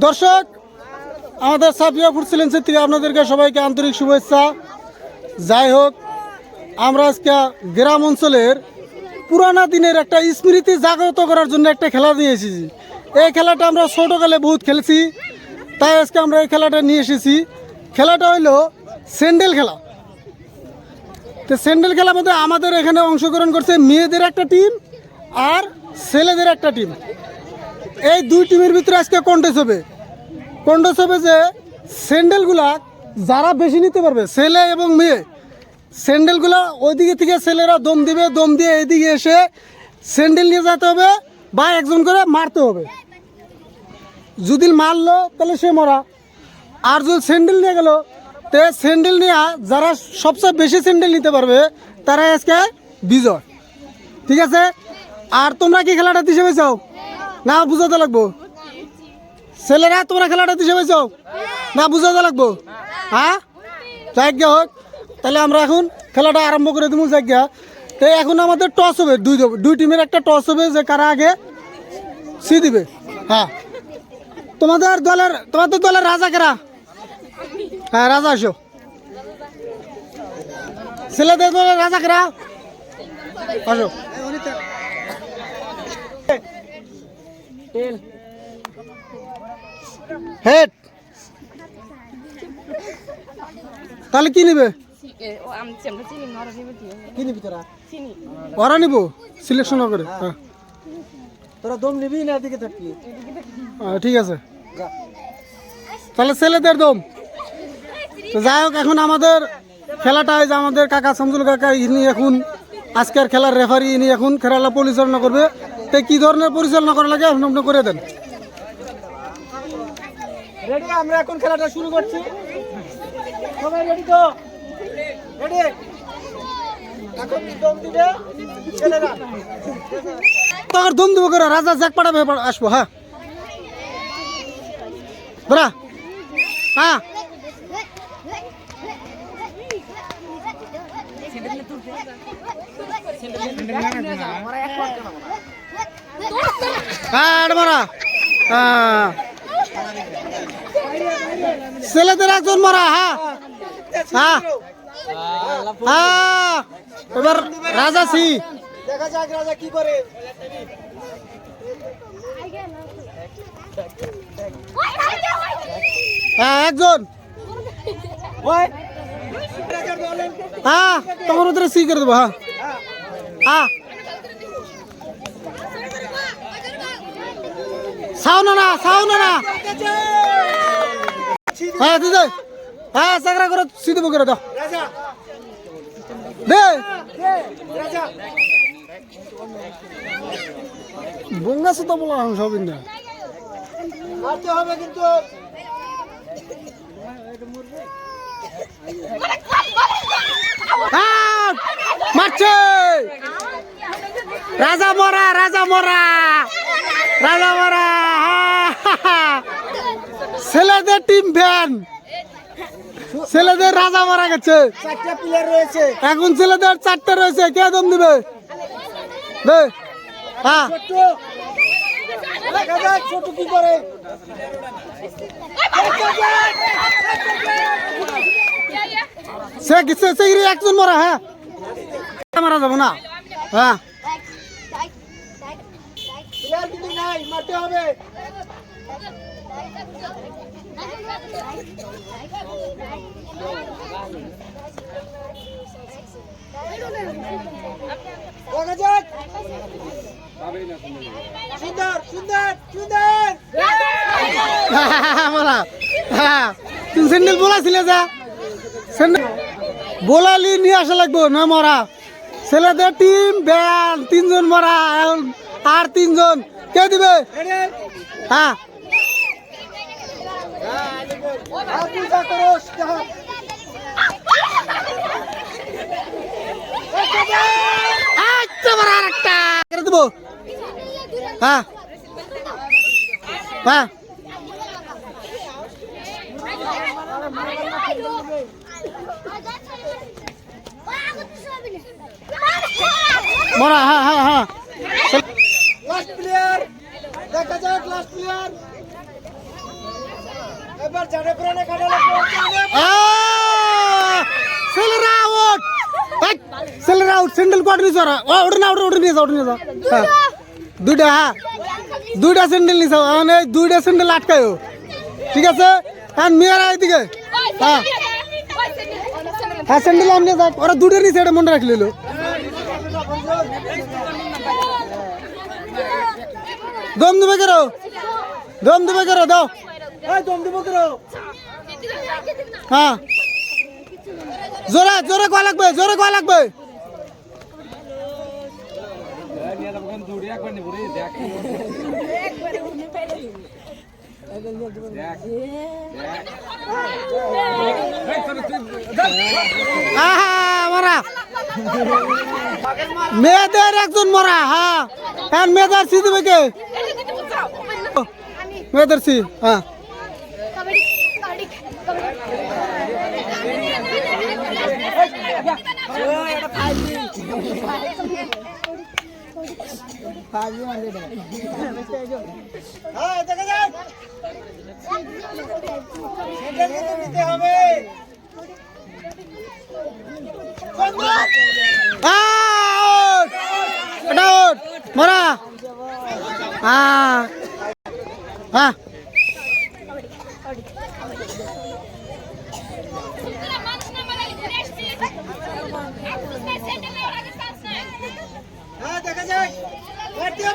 দর্শক, আমাদের সাফিয়া ফুড চ্যালেঞ্জের থেকে আপনাদেরকে সবাইকে আন্তরিক শুভেচ্ছা। যাই হোক, আমরা আজকে গ্রাম অঞ্চলের পুরানা দিনের একটা স্মৃতি জাগ্রত করার জন্য একটা খেলা নিয়ে এসেছি। এই খেলাটা আমরা ছোটোকালে বহুত খেলেছি, তাই আজকে আমরা এই খেলাটা নিয়ে এসেছি। খেলাটা হইল স্যান্ডেল খেলা। তো স্যান্ডেল খেলার মধ্যে আমাদের এখানে অংশগ্রহণ করছে মেয়েদের একটা টিম আর ছেলেদের একটা টিম। এই দুই টিমের ভিতরে আজকে কন্টেস্ট হবে। কন্টেস্ট হবে যে স্যান্ডেলগুলা যারা বেশি নিতে পারবে, ছেলে এবং মেয়ে, স্যান্ডেলগুলা ওইদিকে থেকে ছেলেরা দম দিবে, দম দিয়ে এইদিকে এসে স্যান্ডেল নিয়ে যেতে হবে বা একজন করে মারতে হবে। যদি মারলো, তাহলে সে মরা। আর যদি স্যান্ডেল নিয়ে গেল, তো স্যান্ডেল নিয়ে যারা সবচেয়ে বেশি স্যান্ডেল নিতে পারবে তারা আজকে বিজয়। ঠিক আছে? আর তোমরা কি খেলাটা দিশে পেয়েছাও না, বুঝাতে লাগবো। ছেলেরা, তোমরা খেলাটা দিশে পেয়েছাও না, বুঝাতে লাগবো। হ্যাঁ? যাজ্ঞা হোক। তাহলে আমরা এখন খেলাটা আরম্ভ করে দেবো যাজ্ঞা তো এখন আমাদের টস হবে, দুই দুই টিমের একটা টস হবে, যে কারা আগে সি দিবে। হ্যাঁ। তোমাদের দলের তোমাদের দলের রাজা কারা? হ্যাঁ রাজা আসো। ছেলেদের দলের রাজা কারা? আসো। হেড। তাহলে কি নিবে? কি? নিবি তোরা? ওরা নিব? সিলেকশন করে? হ্যাঁ। তোরা দম নিবি না এদিকে থাকবি? ঠিক আছে। তাহলে ছেলেদের দম। তো যাই হোক এখন আমাদের খেলাটা হয় যে আমাদের কাকা শামসুল কাকা ইনি এখন আজকের খেলার রেফারি ইনি এখন খেলা পরিচালনা করবে। তো কি ধরনের পরিচালনা করা লাগে? আপনি আপনি করে দেন। রেডি আমরা এখন খেলাটা শুরু করছি। সবাই রেডি তো? রেডি এখন দম দিবে ছেলেরা। তোর দম দেবো করে রাজা জ্যাক পাঠাবে আসব হ্যাঁ। বরা হ্যাঁ। হ্যাঁ মারা। হ্যাঁ। ছেলেদের একজন মারা হ্যাঁ। হ্যাঁ। হ্যাঁ। এবার রাজা সি। দেখা যাক রাজা কি করে। হ্যাঁ একজন। হ্যাঁ তোমার ওদের সি করে দেবো হ্যাঁ। হ্যাঁ। সাও না হ্যাঁ দিদি হ্যাঁ চাকরা করে সি দেবো করে দাও রাজা দে। বঙ্গা তো বলা কিন্তু হ্যাঁ, মারছে। রাজা মরা রাজা মরা। রাজা মরা। ছেলেদের টিম ভ্যান ছেলেদের রাজা মারা গেছে। চারটা প্লেয়ার রয়েছে। এখন ছেলেদের চারটে রয়েছে। কে দম দিবে? দে। হ্যাঁ। ছোট কি করে। সে গেছে সে একজন মারা হ্যাঁ? মারা যাব না? হ্যাঁ। প্লেয়ার কিন্তু নাই মারতে হবে। সুন্দর সুন্দর সুন্দর! হ্যাঁ তুমি স্যান্ডেল বলাছিলে যা। স্যান্ডেল বলালি নিয়ে আসা লাগবো না মরা। ছেলেদের টিম ব্যান তিনজন মরা আর তিনজন। কে দিবে? হ্যাঁ। পূজা করো করে দেবো হ্যাঁ হ্যাঁ মরা হ্যাঁ হ্যাঁ হ্যাঁ। লাস্ট প্লেয়ার দেখা যাক লাস্ট প্লেয়ার একবার জানে পুরানে কাটা লাগবে আহ! ছেলেরা আউট এই, ছেলেরা আউট স্যান্ডেল কোয়াট নিয়ে যারা ও ওটা না ওটা ওটা নিয়ে যাও ওটা নিয়ে যাও। হ্যাঁ। দুইটা হ্যাঁ। দুইটা স্যান্ডেল যাও মানে দুইটা স্যান্ডেল আটকায়ও। ঠিক আছে? হ্যাঁ মেয়েরা এদিকে। হ্যাঁ। হ্যাঁ স্যান্ডেল আম নিয়ে যাক। ওরা দুটো নিচে এটা মনে রাখলি লো দম দেবে কেরো। দম দেবে কেরো দাও। হ্যাঁ। জোরে জোরে কয়া লাগবে জোরে কয়া লাগবে। আহা, মারা। মেয়েদের একজন মরা হ্যাঁ। হ্যাঁ মেয়েদের সি দেবে কে? মেয়েদের সি হ্যাঁ হ্যাঁ দেখা যাক সেটা কিন্তু নিতে হবে আউট এটা আউট মরা হ্যাঁ হ্যাঁ দেখা যাক মারতে হবে এবার হ্যাঁ চাপাও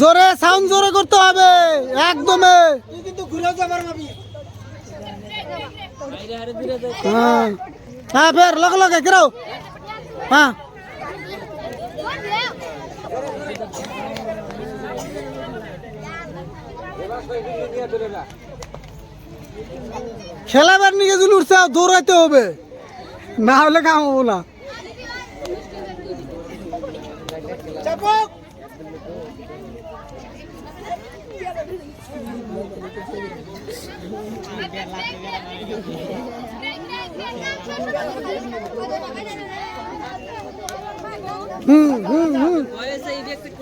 জোরে সাউন্ড জোরে করতে হবে একদমে। কিন্তু হ্যাঁ। হ্যাঁ ফের লগে লগে কেরাও হ্যাঁ। খেলাবার নিয়ে যদি উঠছে দৌড়াইতে হবে। না হলে কাম হব না। হুম হুম হুম কোন দম দিবে রাজা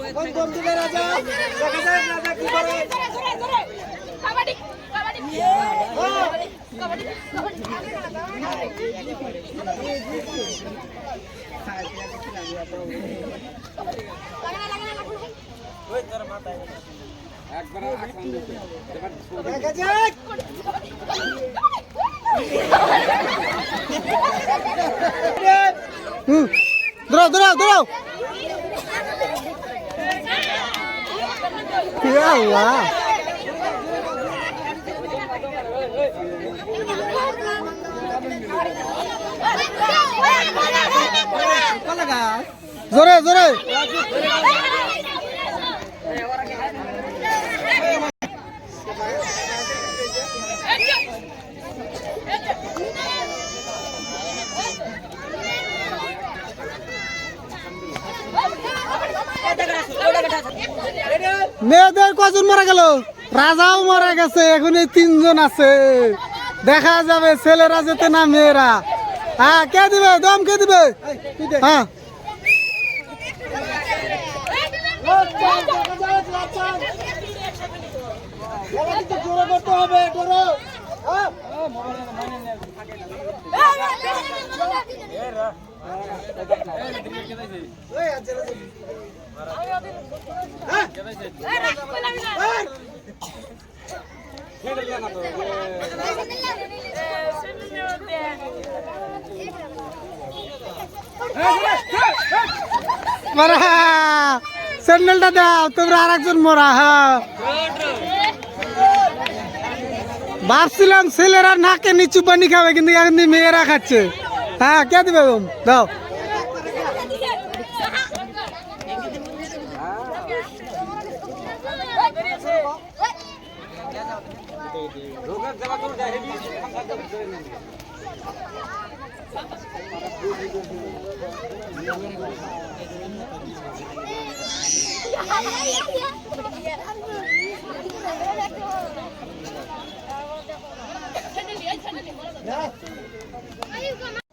দেখা যাক দৌড়াও দৌড়াও দৌড়াও। আল্লাহ জোরে জোরে মেয়েদের কজন মারা গেল রাজাও মারা গেছে এখন এই তিনজন আছে দেখা যাবে ছেলেরা যেতে না মেয়েরা হ্যাঁ কে দিবে দম কে দিবে হ্যাঁ হবে ডোরো হ্যাঁ ওই আছে হ্যাঁ মারা স্যান্ডেলটা দাও তোমরা আর একজন মরা হ্যাঁ ভাবছিলাম ছেলেরা নাকে নিচু পানি খাবে কিন্তু এখন দিয়ে মেয়েরা খাচ্ছে হ্যাঁ কে দেবে দাও Yeah.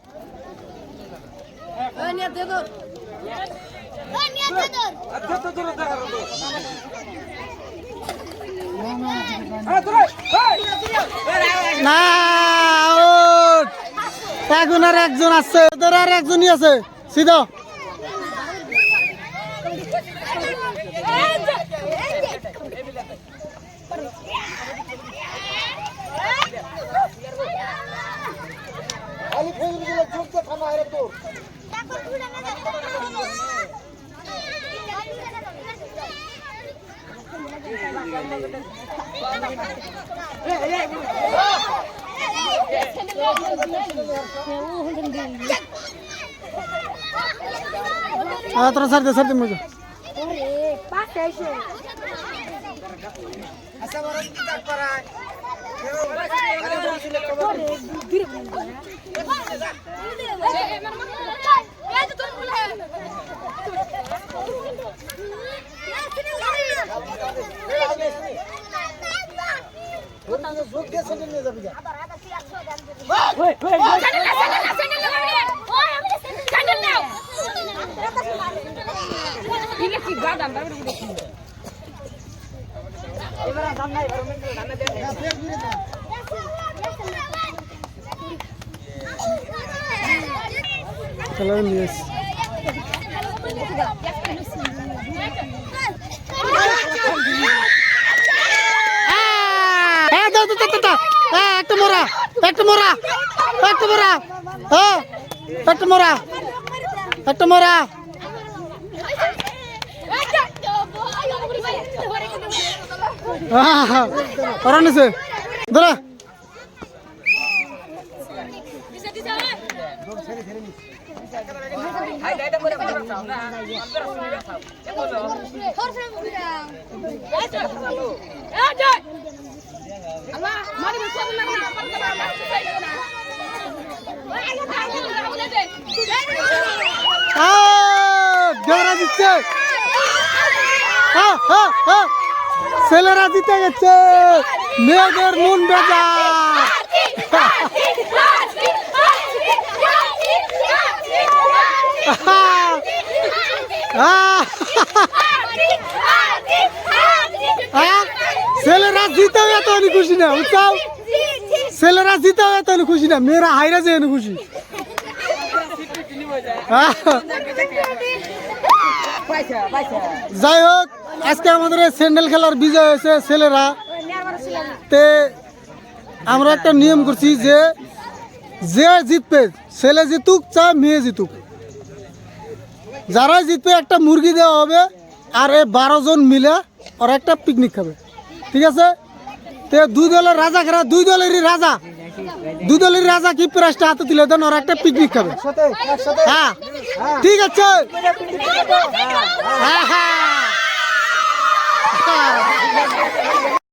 না আউট। এখন আর একজন আছে তোর আর একজনই আছে। সিধা খালি ফেসবুকে যোগ দে থামা হেরে তোর হ্যাঁ তোরা ছাড় দে ছাড় দে মজা। যাবি যা চলো নিয়ে এসছি। হ্যাঁ দাও দাও দাও দাও হ্যাঁ একটা মোরা একটা মোরা একটা মোরা হ্যাঁ একটা মোরা একটা মোরা। ধরা। হ্যাঁ হ্যাঁ ছেলেরা জিতে গেছে। মেয়েদের মন আহ, ছেলেরা জিতেও এত খুশি না বুঝছাও ছেলেরা জিতেও এত আমি খুশি না, মেয়েরা হাইরা যে খুশি। যাই হোক, আজকে আমাদের স্যান্ডেল খেলার বিজয় হয়েছে ছেলেরা। তে আমরা একটা নিয়ম করছি যে যে জিতবে, ছেলে জিতুক চা মেয়ে জিতুক। যারা জিতবে, একটা মুরগি দেওয়া হবে আর এই বারো জন মিলে ওরা একটা পিকনিক খাবে। ঠিক আছে? তে দুই দলের রাজা খেলা দুই দলেরই রাজা। দুই দলের রাজা কি প্রাইজটা হাতে তুলে দেন? ওরা একটা পিকনিক খাবে। একসাথে হ্যাঁ। ঠিক আছে। হ্যাঁ হ্যাঁ।